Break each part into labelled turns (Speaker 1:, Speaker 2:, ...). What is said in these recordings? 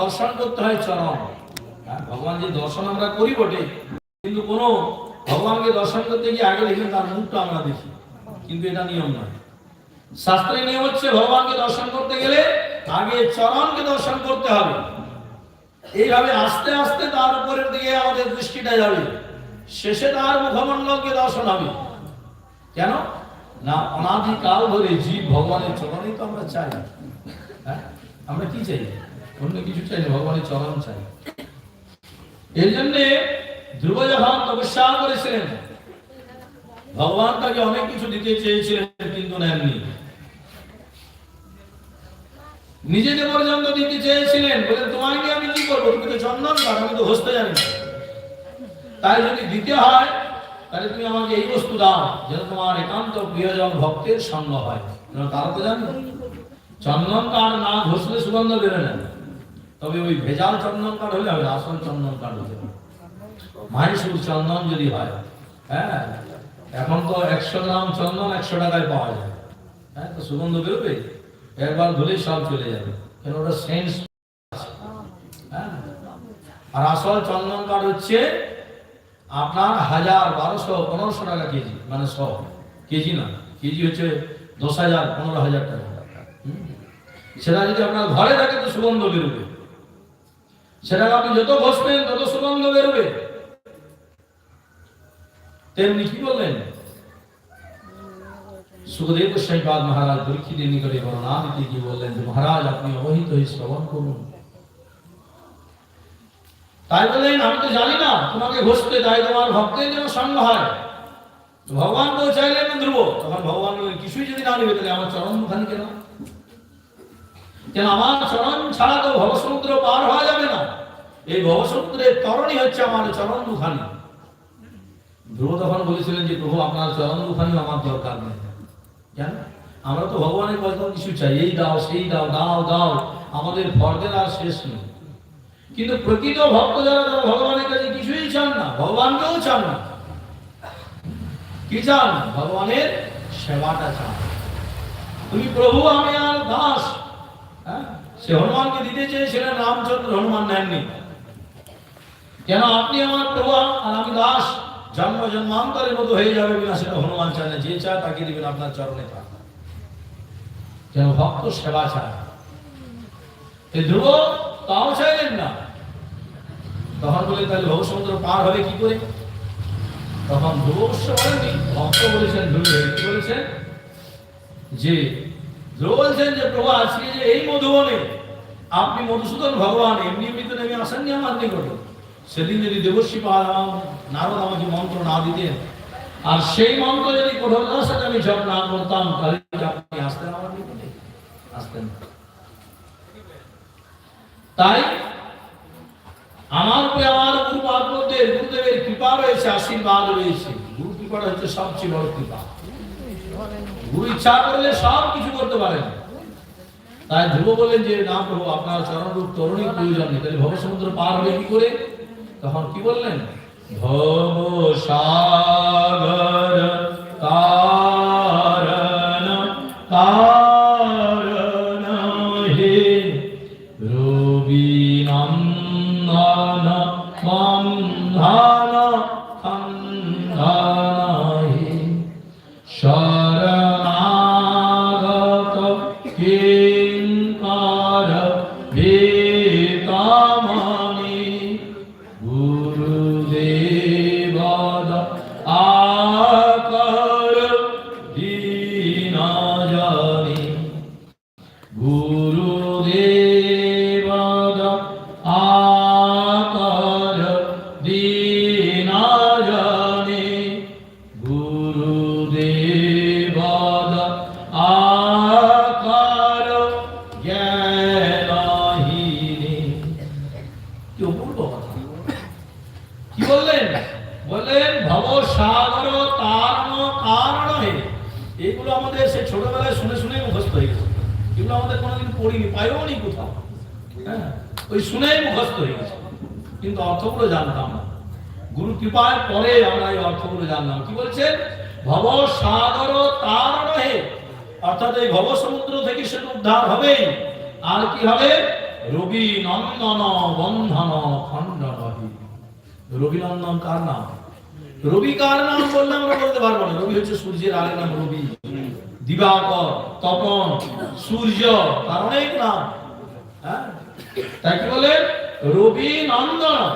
Speaker 1: দর্শন করতে হয় হ্যাঁ, ভগবান যে দর্শন আমরা করি বটে কিন্তু কোন ভগবানকে দর্শন করতে গিয়ে আগে দেখবেন তার মুখটা আমরা দেখি। কিন্তু এটা নিয়ম নয়। শাস্ত্রের নিয়ম হচ্ছে ভগবানকে দর্শন করতে গেলে আগে চরণকে দর্শন করতে হবে। এইভাবে আস্তে আস্তে তার উপরের দিকে আমাদের দৃষ্টিটা যাবে। শেষে তার মুখমণ্ডলকে দর্শন হবে। কেন? না অনাদিকাল ধরে জীব ভগবানের চরণেই তো আমরা চাই। হ্যাঁ? আমরা কি চাই? অন্য কিছু চাই না, ভগবানের চরণ চাই। এর জন্য ধ্রুব যখন তপস্যা করেছিলেন। ভগবান তাকে অনেক কিছু দিতে চেয়েছিলেন, কিন্তু নেননি। নিজেকে পর্যন্ত দিতে চেয়েছিলেন তোমাকে আমি কি করব? তুমি তো চন্দন কাঠ আমি তো হসতে জানি তাই যদি দিতে হয়, তাহলে তুমি আমাকে এই বস্তু দাও, যেন তোমার একান্ত প্রিয়জন ভক্তের সঙ্গ হয়। তারা তো জানো? চন্দন কাঠ না ঘষলে সুগন্ধ বেরোয় না। তবে ওই ভেজাল চন্দন কাঠ হলে হবে আসল চন্দন কাঠ হতে মাইসুর চন্দন যদি হয় হ্যাঁ এখন তো একশো গ্রাম চন্দন একশো টাকায় পাওয়া যায়। হ্যাঁ তো সুগন্ধ বেরোবে? একবার ধুলেই সব চলে যাবে। কেন ওটা সেন্স হ্যাঁ আর আসল চন্দন কাঠ হচ্ছে আপনার হাজার বারোশো পনেরোশো টাকা কেজি মানে শ, কেজি না, কেজি হচ্ছে দশ হাজার, পনেরো হাজার টাকা। সেটা যদি আপনার ঘরে থাকে তো সুগন্ধ বেরোবে। সেটাকে আপনি যত বসবেন, তত সুগন্ধ বেরোবে। তেমনি কি বললেন? সুখদেব গোস্বাইপাদ মহারাজ পরীক্ষিতের নিকটে বর্ণনা দিতে গিয়ে বললেন যে, মহারাজ, আপনি অবহিত হয়ে শ্রবণ করুন। তাই বললেন, আমি তো জানি না, তোমাকে ঘষতে তাই তোমার ভক্তের যেন সঙ্গ হয়। ভগবান তো চাইলেন ধ্রুব, তখন ভগবান কিছুই যদি না নেবে, তাহলে আমার চরণ মুখানি কেন? কেন আমার চরণ ছাড়া তো ভবসমুদ্র পার হওয়া যাবে না? এই ভবসমুদ্রের তরণই হচ্ছে আমার চরণ মুখানি ধ্রুব তখন বলেছিলেন যে, প্রভু, আপনার চরণ মুখানি আমার দরকার নেই। জানো আমরা তো ভগবানের কত কিছু চাই। এই দাও, সেই দাও দাও দাও, আমাদের ফর্দের আর শেষ নেই। কিন্তু প্রকৃত ভক্ত যারা, তারা ভগবানের কাছে কিছুই চান না, ভগবানকেও চান না। কি চান? ভগবানের সেবাটা চান। তুমি প্রভু, আমি আর দাস। সে হনুমানকে দিতে চেয়েছিলেন রামচন্দ্র হনুমান নেননি। কেন আপনি আমার প্রভু আর আমি দাস? জন্ম জন্মান্তরের মতো হয়ে যাবে কিনা সেটা হনুমান চায় না যে চায় তাকে দিবেন আপনার চরণে থাক কেন ভক্ত সেবা চায়। ধ্রুব, তাও চাইলেন না। তখন বলে, তাহলে ভবসমুদ্র পার হবে কি করে? তখন ধ্রুব অবশ্য বলেননি, ভক্ত বলেছেন ধ্রুব বলেছেন যে বলছেন যে, প্রভু, আজকে যে এই মধুবনে আপনি মধুসূদন ভগবান, এমনি এমনি তো নেমে আসেননি আমার নিকটে। সেদিন যদি দেবশ্রী পাহাড় নারদ আমাকে মন্ত্র না দিতেন, আর সেই মন্ত্র যদি কঠোরতার সাথে আমি জপ না করতাম, তাহলে আপনি আসতেন আমার নিকটে? আসতেন তাই আমার উপরে আমার গুরু গুরুদেবের কৃপা রয়েছে, আশীর্বাদ রয়েছে। গুরু কৃপাটা হচ্ছে সবচেয়ে বড় কৃপা। গুরু ইচ্ছা করলে সব কিছু করতে পারেন তাই ধ্রুব বলেন যে, না প্রভু, আপনার চরণরূপ তরুণী প্রয়োজন নেই। তাহলে ভবসমুদ্র পার হবে কি করে? তখন কি বললেন? ভব সাগর কারণ কি বললেন? বললেন, ভব সাগর কারণ। হে এগুলো আমাদের সে ছোটবেলায় শুনে শুনে মুখস্থ হয়ে গেছে। এগুলো আমাদের কোনোদিন পড়িনি, পাইও নি কোথাও। হ্যাঁ ওই শুনেই মুখস্থ হয়ে গেছে। কিন্তু অর্থগুলো জানতাম না। গুরু কৃপায় পরে আমরা এই অর্থগুলো জানলাম। কি বলছেন? ভব সাগর তার অর্থাৎ এই ভব সমুদ্র থেকে সে উদ্ধার হবে। আর কি হবে? রবি নন্দন বন্ধন খণ্ডনহি রবি নন্দন কার নাম? রবি কার নাম বললে আমরা বলতে পারব না। রবি হচ্ছে সূর্যের আরেক নাম রবি। দিবাকর, তপন, সূর্য, তার অনেক নাম। হ্যাঁ? তাই কি বলে? রবি নন্দন।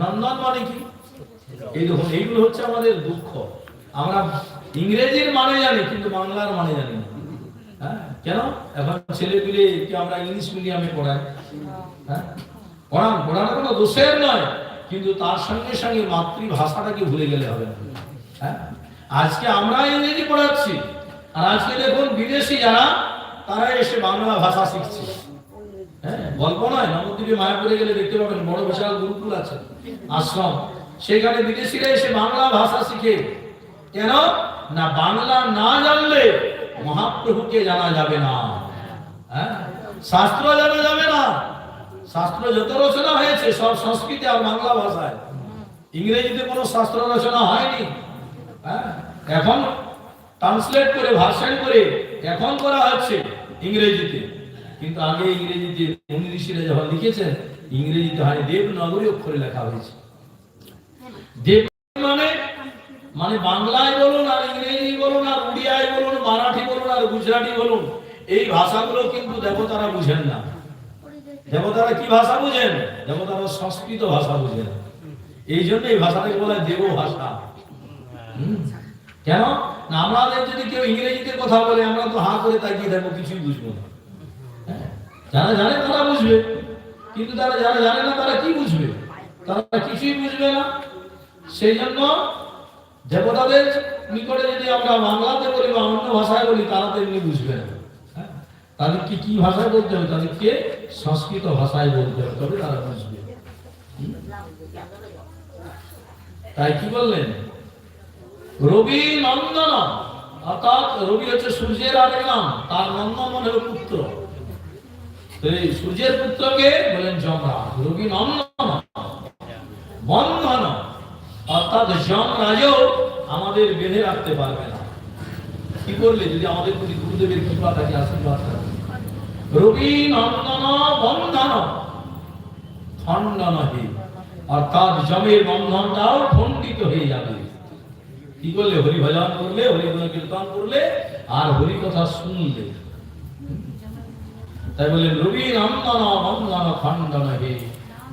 Speaker 1: নন্দন মানে কি? এই দেখুন, এইগুলো হচ্ছে আমাদের দুঃখ। আমরা ইংরেজির মানে জানি, কিন্তু বাংলার মানে জানি না। হ্যাঁ? কেন? এখন ছেলে পিলে কি আমরা ইংলিশ মিডিয়ামে পড়াই। হ্যাঁ? পড়ান, পড়ানো কোনো দোষের নয়, কিন্তু তার সঙ্গে সঙ্গে মাতৃভাষাটাকে ভুলে গেলে হবে? হ্যাঁ? আজকে আমরা ইংরেজি পড়াচ্ছি, আর আজকে দেখুন বিদেশি যারা, তারা এসে বাংলা ভাষা শিখছে। হ্যাঁ? গল্প নয়, নবদ্বীপে মায়াপুরে গেলে দেখতে পাবেন বড় বিশাল গুরুকুল আছে, আশ্রম। সেখানে বিদেশিরা এসে বাংলা ভাষা শিখে। কেন? না, বাংলা না জানলে মহাপ্রভুকে জানা যাবে না। হ্যাঁ? শাস্ত্র জানা যাবে না। শাস্ত্র যত রচনা হয়েছে, সব সংস্কৃতে আর বাংলা ভাষায়। ইংরেজিতে কোনো শাস্ত্র রচনা হয়নি। হ্যাঁ? এখন ট্রান্সলেট করে ভাষণ করে এখন করা হচ্ছে ইংরেজিতে। কিন্তু আগে ইংরেজিতে মুনি ঋষিরা যখন লিখেছেন, ইংরেজিতে হয় দেবনাগরী অক্ষরে লেখা হয়েছে। দেব মানে মানে বাংলায় বলুন আর ইংরেজি মারাঠি বলুন আর গুজরাটি বলুন, এই ভাষাগুলো কিন্তু দেবতারা বুঝেন না। দেবতারা কি ভাষা বুঝেন? দেবতারা সংস্কৃত ভাষা বুঝেন। এই জন্য এই ভাষাটাকে বলা দেব ভাষা। কেন? না, আমাদের যদি কেউ ইংরেজিতে কথা বলে, আমরা তো হা করে তাকিয়ে থাকব কিছুই বুঝব না। হ্যাঁ। যারা জানে তারা বুঝবে। কিন্তু তারা যারা জানে না তারা কি বুঝবে? তারা কিছুই বুঝবে না। সেই জন্য দেবতাদের নিকটে যদি আমরা বাংলাতে বলি বা অন্য ভাষায় বলি, তারা তো এমনি বুঝবে না। হ্যাঁ? তাদেরকে কি ভাষায় বলতে হবে? তাদেরকে সংস্কৃত ভাষায় বলতে হবে, তবে তারা বুঝবে। তাই কি বললেন? রবি নন্দন, অর্থাৎ রবি হচ্ছে সূর্যের আরেক নাম, তার নন্দন হলো পুত্র এই সূর্যের পুত্রকে বলেন যমরাজ, রবি নন্দন। বন্ধন। অর্থাৎ যমরাজও আমাদের বেঁধে রাখতে পারবে না। কি করলে? যদি আমাদের প্রতি গুরুদেবের কৃপা থাকে, আশীর্বাদ থাকে। রবি নন্দন বন্ধন, খণ্ডন হে। অর্থাৎ জমের বন্ধনটাও খণ্ডিত হয়ে যাবে। কি করলে? হরি ভজন করলে হরি কীর্তন করলে, আর হরি কথা শুনলে। তাই বললেন, রবি নন্দন নন্দন খণ্ডন হে।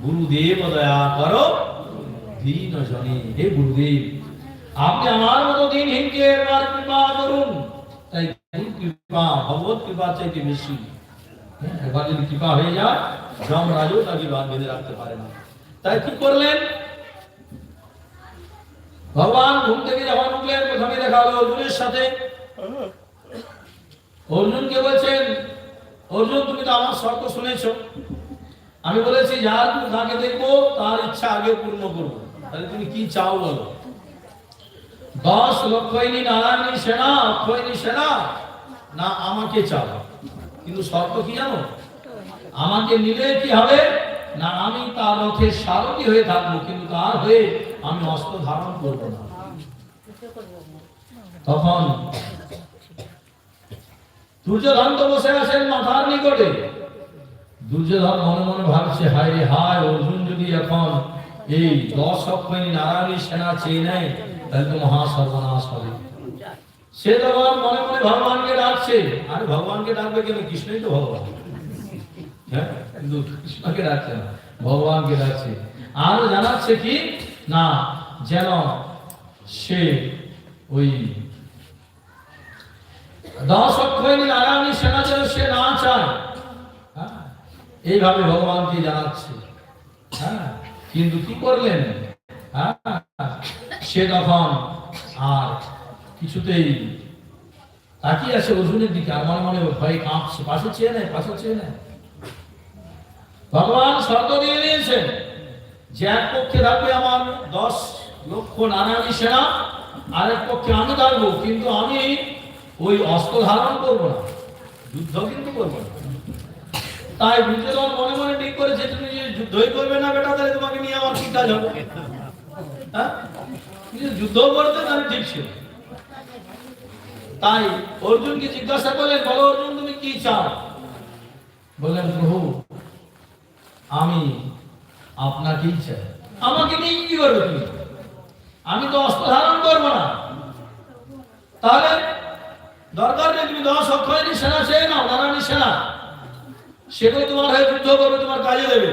Speaker 1: গুরুদেব দয়া করো দীন জনে হে গুরুদেব আপনি আমার মতো দিনহীনকে একবার কৃপা করুন। তাই কৃপা ভগবত কৃপা চাইতে বেশি। হ্যাঁ, একবার যদি কৃপা হয়ে যায় যমরাজও তাকে বাদ বেঁধে রাখতে পারে না। তাই কি করলেন? ভগবান ঘুম থেকে যখন উঠলেন প্রথমে দেখা হলো অর্জুনের সাথে। অর্জুনকে বলছেন অর্জুন তুমি তো আমার শর্ত শুনেছো। আমি বলেছি যার যাকে দেখব তার ইচ্ছা আগে পূর্ণ করব। তাহলে তুমি কি চাও বলো? নারায়ণী সেনা অক্ষয়নী সেনা। না, আমাকে চাও। কিন্তু শর্ত কি জানো? আমাকে নিলে কি হবে? না, আমি তার রথের সারথি হয়ে থাকব, কিন্তু তার হয়ে আমি অস্ত্র ধারণ করব না। তখন দুর্যোধন তো বসে আছেন মাথার নিকটে। দুর্যোধন মনে মনে ভাবছে, হায় রে হায়, অর্জুন যদি এখন এই দশ অক্ষয়ী নারায়ণী সেনা চেয়ে নেয়, তাহলে তো মহা সর্বনাশ হবে। সে তখন মনে মনে ভগবানকে ডাকছে। আরে ভগবানকে ডাকবে কেন? কৃষ্ণই তো ভগবান। হ্যাঁ? কিন্তু কৃষ্ণকে ডাকছে না, ভগবানকে ডাকছে। আর জানাচ্ছে কি? না, যেন সে ওই দশ অক্ষয়ী নারায়ণী সেনা যেন সে না চায়। হ্যাঁ? এইভাবে ভগবানকে জানাচ্ছে। হ্যাঁ? কিন্তু কি করলেন? হ্যাঁ? সে তখন আর কিছুতেই তাকিয়ে আছে অর্জুনের দিকে আমার মনে ভয়ে কাঁপছে। পাশে চেয়ে নেয়, পাশে চেয়ে নেয়। ভগবান শর্ত দিয়ে দিয়েছেন যে এক পক্ষে থাকবে আমার দশ লক্ষ নানানি সেনা আরেক পক্ষে আমি থাকব, কিন্তু আমি ওই অস্ত্র ধারণ করব না যুদ্ধ কিন্তু করব না। তাই দুর্যোধন মনে মনে ঠিক করেছে, তুমি যুদ্ধই করবে না বেটা, তাহলে তোমাকে নিয়ে আমার কি কাজ হবে যুদ্ধ করতে তাহলে ঠিক ছিল। তাই অর্জুনকে জিজ্ঞাসা করলেন, বলো অর্জুন, তুমি কি চাও? বললেন, প্রভু, আমি আপনাকেই চাই আমাকে নিয়ে কি করবে তুমি? আমি তো অস্ত্র ধারণ করব না। তাহলে দরকার নেই, তুমি দশ অক্ষয়নী সেনা চেয়ে নাও নারায়ণী সেনা। সেগুলো তোমার হয়ে যুদ্ধ করবে, তোমার কাজে দেবে।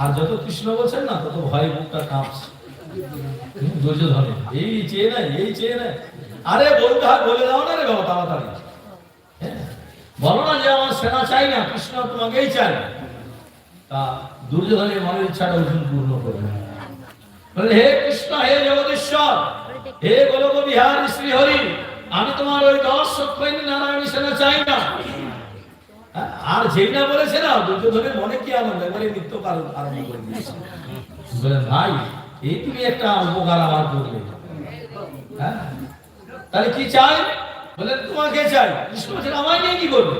Speaker 1: আর যত কৃষ্ণ বলছেন না তত ভয় বুকটা কাঁপছে। হুম, দুর্যোধন এই চেয়ে নাই এই চেয়ে নাই। আরে বলতে হয় বলে দাও না রে বাবা তাড়াতাড়ি। হ্যাঁ, বলো না যে আমার সেনা চাই না কৃষ্ণ তোমাকেই চাই। তা দুর্যোধনের মনের ইচ্ছাটা অর্জুন পূর্ণ করবে হে কৃষ্ণ হে জগদীশ্বর হে গোলক বিহার শ্রী হরি আমি তোমার ওই দশ সক্ষৈনী নারায়ণী সেনা চাই না। আর যেই না বলেছে না দুর্যোধনের মনে কি আনন্দ? এবারে নিত্য কারণ আরম্ভ করে দিয়েছে। ভাই, এই তুমি একটা উপকার আমার করলে। হ্যাঁ? তাহলে কি চাই? বলেন তোমাকে চাই। কৃষ্ণ বলছেন, আমায় কি করবে?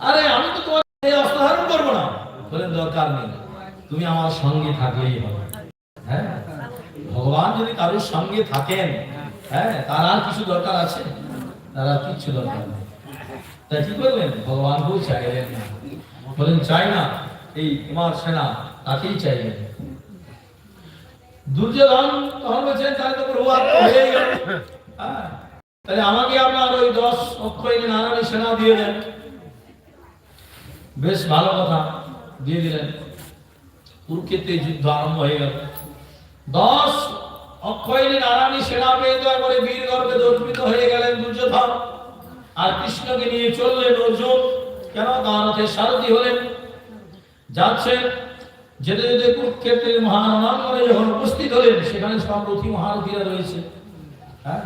Speaker 1: আরে, আমি তো তোমার অস্ত্র ধারণ করব না। বলেন দরকার নেই। তুমি আমার সঙ্গে থাকলেই হবে। হ্যাঁ? ভগবান যদি কারোর সঙ্গে থাকেন হ্যাঁ তার আর কিছু দরকার আছে? তার আর কিছু দরকার নেই। কি করলেন ভগবানকেও চাইলেন না। বলেন চাই না। এই সেনা তাকেই চাইলেন। দুর্যোধন তখন বলছেন তাহলে তো প্রভু হ্যাঁ, তাহলে আমাকে আপনার ওই দশ অক্ষয় সেনা দিয়ে দেন। বেশ ভালো কথা দিয়ে দিলেন। কুরুক্ষেত্রে যুদ্ধ আরম্ভ হয়ে গেল। দশ অক্ষয়নী নারায়ণী সেনা পেয়ে দেওয়ার পরে বীর গর্বে দর্পিত হয়ে গেলেন দুর্যোধন। আর কৃষ্ণকে নিয়ে চললেন অর্জুন। কেন? তার রথে সারথি হলেন। যাচ্ছেন যেতে যেতে কুরুক্ষেত্রের মহারণাঙ্গনে যখন উপস্থিত হলেন, সেখানে সব রথী মহারথীরা রয়েছে। হ্যাঁ?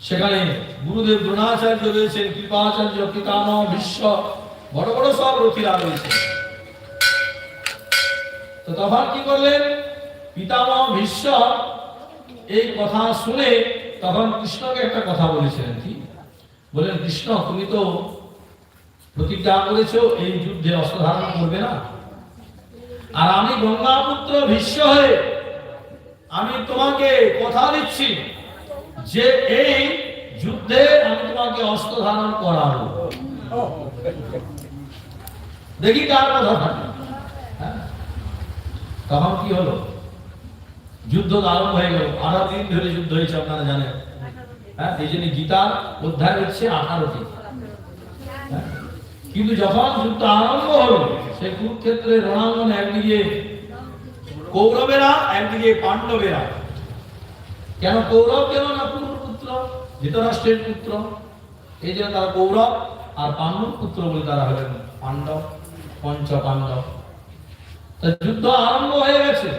Speaker 1: সেখানে গুরুদেব দ্রোণাচার্য রয়েছেন, কৃপাচার্য পিতামহ বিশ্ব বড় বড় সব রথীরা রয়েছে। তো তখন কি করলেন? পিতামহ ভীষ্ম এই কথা শুনে তখন কৃষ্ণকে একটা কথা বলেছিলেন কি? বলেন কৃষ্ণ, তুমি তো প্রতিজ্ঞা করেছ, এই যুদ্ধে অস্ত্র ধারণ করবে না। আর আমি গঙ্গাপুত্র ভীষ্ম হয়ে আমি তোমাকে কথা দিচ্ছি যে এই যুদ্ধে আমি তোমাকে অস্ত্র ধারণ করাবো। দেখি কার কথা হ্যাঁ? তখন কি হলো? যুদ্ধ আরম্ভ হয়ে গেল। আঠারো দিন ধরে যুদ্ধ হয়েছে, আপনারা জানেন। হ্যাঁ এই জন্য অধ্যায় হচ্ছে হ্যাঁ? কিন্তু যখন যুদ্ধ আরম্ভ হলো, সে কুরুক্ষেত্রে রণাঙ্গনে একদিকে কৌরবেরা, একদিকে পাণ্ডবেরা। কেন কৌরব কেন না পুত্র? ধৃতরাষ্ট্রের পুত্র। এই জন্য তারা কৌরব আর পাণ্ডব পুত্র বলে তারা হলেন পাণ্ডব পঞ্চ পাণ্ডব তা যুদ্ধ আরম্ভ হয়ে গেছে।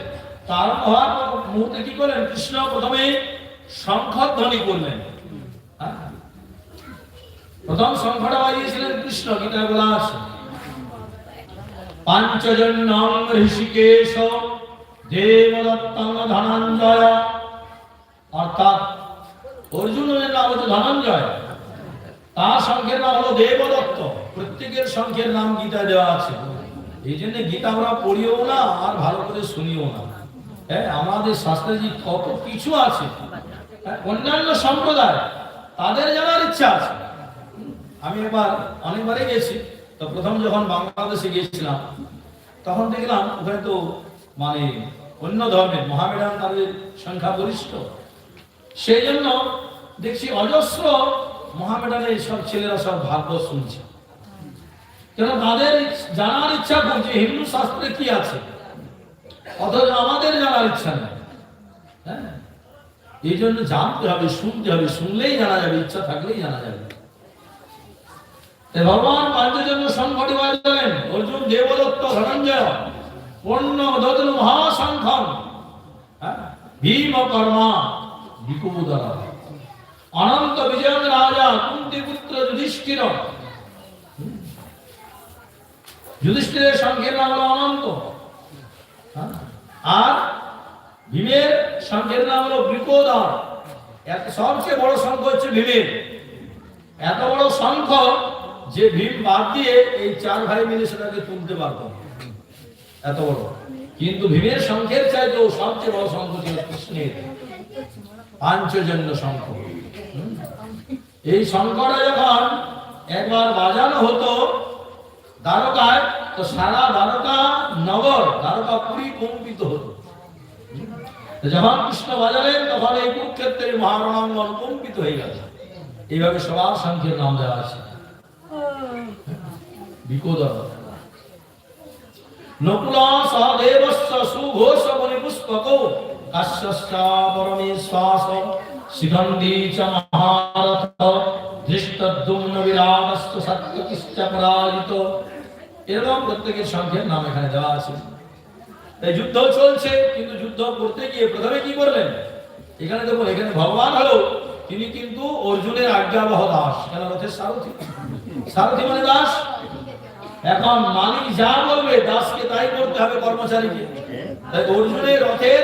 Speaker 1: তা আরম্ভ হওয়ার মুহূর্তে কি করলেন? কৃষ্ণ প্রথমে শঙ্খধ্বনি করলেন? প্রথম শঙ্খটা বাজিয়েছিলেন কৃষ্ণ বলা আছে পাঞ্চজন্যং ঋষিকেশ দেবদত্তং ধনঞ্জয়। অর্থাৎ অর্জুনের নাম হচ্ছে ধনঞ্জয়। তার সংখ্যের নাম হলো দেবদত্ত। প্রত্যেকের সংখ্যের নাম গীতা দেওয়া আছে। এই জন্য গীতা আমরা পড়িও না আর ভালো করে শুনিও না। হ্যাঁ আমাদের শাস্ত্রে যে কত কিছু আছে হ্যাঁ, অন্যান্য সম্প্রদায় তাদের জানার ইচ্ছা আছে। আমি এবার অনেকবারই গেছি। তো প্রথম যখন বাংলাদেশে গিয়েছিলাম, তখন দেখলাম ওখানে তো মানে অন্য ধর্মের মহামেডান তাদের সংখ্যা গরিষ্ঠ সেই জন্য দেখছি অজস্র মহামেডানের সব ছেলেরা সব ভাগ্য শুনছে। কেন তাদের জানার ইচ্ছা করছে হিন্দু শাস্ত্রে কি আছে? অথচ আমাদের জানার ইচ্ছা নেই। হ্যাঁ? এই জন্য জানতে হবে, শুনতে হবে। শুনলেই জানা যাবে, ইচ্ছা থাকলেই জানা যাবে। ভগবান পাঞ্চজন্য সংঘটি বাজালেন। অর্জুন দেবদত্ত ধনঞ্জয়, পণ্য দদন মহাসংখ্যম হ্যাঁ? ভীম কর্মা বিকুদরা অনন্ত বিজয় রাজা কুন্তি পুত্র যুধিষ্ঠির। যুধিষ্ঠিরের সংখ্যের নাম হলো অনন্ত। হ্যাঁ? আর ভীমের সংখ্যের নাম হলো বিকোদর সবচেয়ে বড় সংখ্য হচ্ছে ভীমের। এত বড় সংখ্য যে ভীম বাদ দিয়ে এই চার ভাই মিলে সেটাকে তুলতে পারত এত বড়। কিন্তু ভীমের সংখ্যের চাইতেও সবচেয়ে বড় সংখ্য ছিল কৃষ্ণের। পাঞ্চজন্য সংখ্য। এই সংখ্যটা যখন একবার বাজানো হতো, দ্বারকায়, তো সারা দ্বারকা নগর, দ্বারকা পুরী কম্পিত হতো। যখন কৃষ্ণ বাজালেন, তখন এই কুরুক্ষেত্রের মহারণাঙ্গন কম্পিত হয়ে গেল। এইভাবে সবার সংখ্যের নাম দেওয়া আছে। নাম এখানে দেওয়া আছে। এই যুদ্ধ চলছে, কিন্তু যুদ্ধ করতে গিয়ে প্রথমে কি করলেন? এখানে দেখুন, এখানে ভগবান হলো, তিনি কিন্তু অর্জুনের আজ্ঞাবহ দাস। কেন? রথের সারথি। সারথি মানে দাস। এখন মালিক যা বলবে দাসকে তাই করতে হবে কর্মচারীকে। তাই অর্জুনের রথের